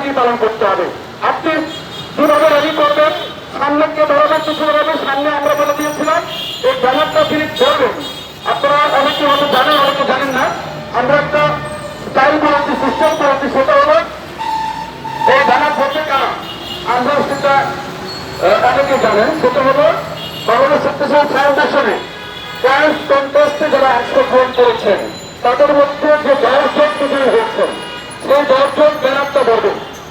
সাজিয়ে পালন করতে হবে। আপনি কীভাবে রেডি করবেন সামনে কে ধরাবার কিছু হবে সামনে আমরা বলে দিয়েছিলাম, এই ব্যানারটা তিনি করবেন আপনারা অনেকে হয়তো জানেন, অনেকে জানেন না। আমরা একটা স্টাইল করেছি সিস্টেম করেছি সেটা হলো এই ব্যানার করতে কারা? আমরা সেটা অনেকে জানেন। সেটা হলো বাংলাদেশ সত্যসাল ফাউন্ডেশনে ক্যাশ কন্টেস্টে যারা অংশগ্রহণ করেছেন, তাদের মধ্যে যে দশজন হয়েছেন, সেই দশজন ব্যানারটা ধরবে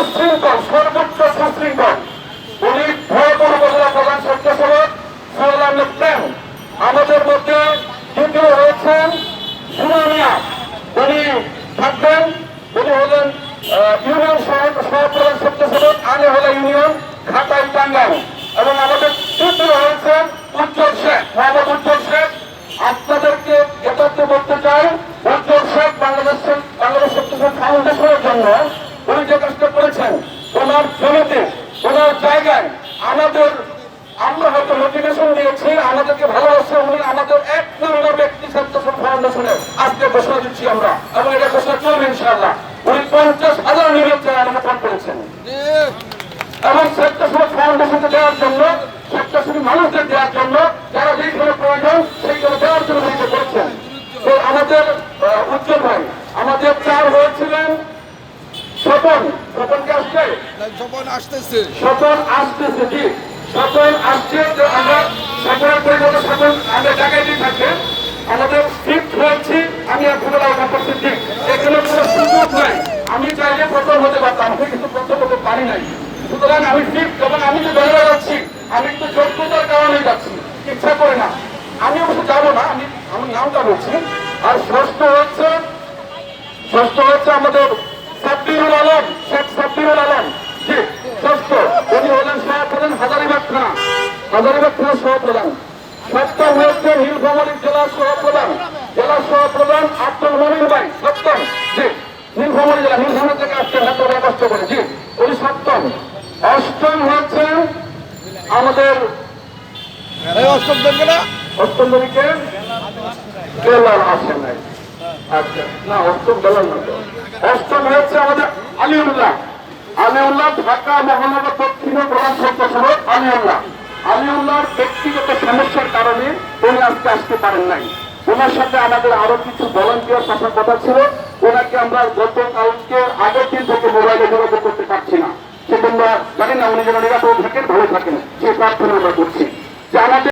সুশৃঙ্খল, সর্বোচ্চ সুশৃঙ্খল। উনি ভয়পুর উপজেলা প্রধান স্বেচ্ছাসেবক সোহেল আহমেদ প্রেম আমাদের মধ্যে দ্বিতীয় রয়েছেন সুনামিয়া উনি থাকবেন, উনি হলেন ইউনিয়ন সহ- সহপ্রধান স্বেচ্ছাসেবক আলে হলে ইউনিয়ন ঘাটাই টাঙ্গাইল। এবং আমাদের তৃতীয় হয়েছেন উজ্জ্বল শেখ, মোহাম্মদ উজ্জ্বল শেখ। আপনাদেরকে এটাতে বলতে চাই, উজ্জ্বল শেখ বাংলাদেশ বাংলাদেশ ফাউন্ডেশনের জন্য জমিতে ওনার জায়গায় আমাদের আমরা হয়তো মোটিভেশন দিয়েছি, আমাদেরকে ভালোবাসে উনি আমাদের এক নম্বর ব্যক্তি সত্যসাল ফাউন্ডেশনের আজকে ঘোষণা দিচ্ছি আমরা। এবং এটা ঘোষণা চলবে ইনশাআল্লাহ। উনি পঞ্চাশ হাজার নিয়োগ অনুমোদন করেছেন। এবং স্বেচ্ছাসেবক ফাউন্ডেশনকে দেওয়ার জন্য স্বেচ্ছাসেবী মানুষদের দেওয়ার জন্য, যারা যেইগুলো প্রয়োজন সেইগুলো দেওয়ার জন্য উনি করেছেন। তো আমাদের উজ্জ্বল ভাই, আমাদের চার হয়েছিলেন স্বপন। যখন আসতেছে। স্বপন আসতেছে, জি। স্বপন আসছে যে আমরা স্বপনের পরিবর্তে স্বপন আমরা জায়গায় দিয়ে থাকবে আমাদের ফিফট হয়েছি, আমি আর ভুলে যাব ডক্টর সিদ্দিক এখানে কোনো সুযোগ নাই। আমি চাইলে প্রথম হতে পারতাম, আমি কিন্তু প্রথম হতে পারি নাই। সুতরাং আমি ফিফট এবং আমি যে বেরোয় যাচ্ছি, আমি একটু যোগ্যতার কারণে যাচ্ছি। ইচ্ছা করে না। আমি অবশ্য যাব না, আমি আমার নামটা বলছি আর ষষ্ঠ হচ্ছে ষষ্ঠ হচ্ছে আমাদের সাব্বিরুল আলম। থানার সহপ্রধান। সপ্তম হচ্ছে নীলফামারী জেলার সহপ্রধান। জেলা সহপ্রধান আব্দুল মমিন ভাই, সপ্তম। জি, নীলফামারী জেলা, নীলফামারী থেকে আসছেন বড় কষ্ট করে। জি, উনি সপ্তম। অষ্টম হচ্ছে আমাদের অষ্টম দেখবে না তারিখে বেলাল আসেন নাই। আচ্ছা না, অষ্টম বেলাল না অষ্টম হচ্ছে আমাদের আলিউল্লাহ। আলিউল্লাহ ঢাকা মহানগর দক্ষিণের প্রধান সদস্য আলিউল্লাহ। আলিউল্লাহর ব্যক্তিগত সমস্যার কারণে উনি আজকে আসতে পারেন নাই। ওনার সাথে আমাদের আরও কিছু ভলান্টিয়ার আসার কথা ছিল। ওনাকে আমরা গতকালকে আগের দিন থেকে মোবাইলে যোগাযোগ করতে পারছি না। সেজন্য জানি না উনি যেন নিরাপদ থাকেন, ভালো থাকেন, সে প্রার্থনা আমরা করছি।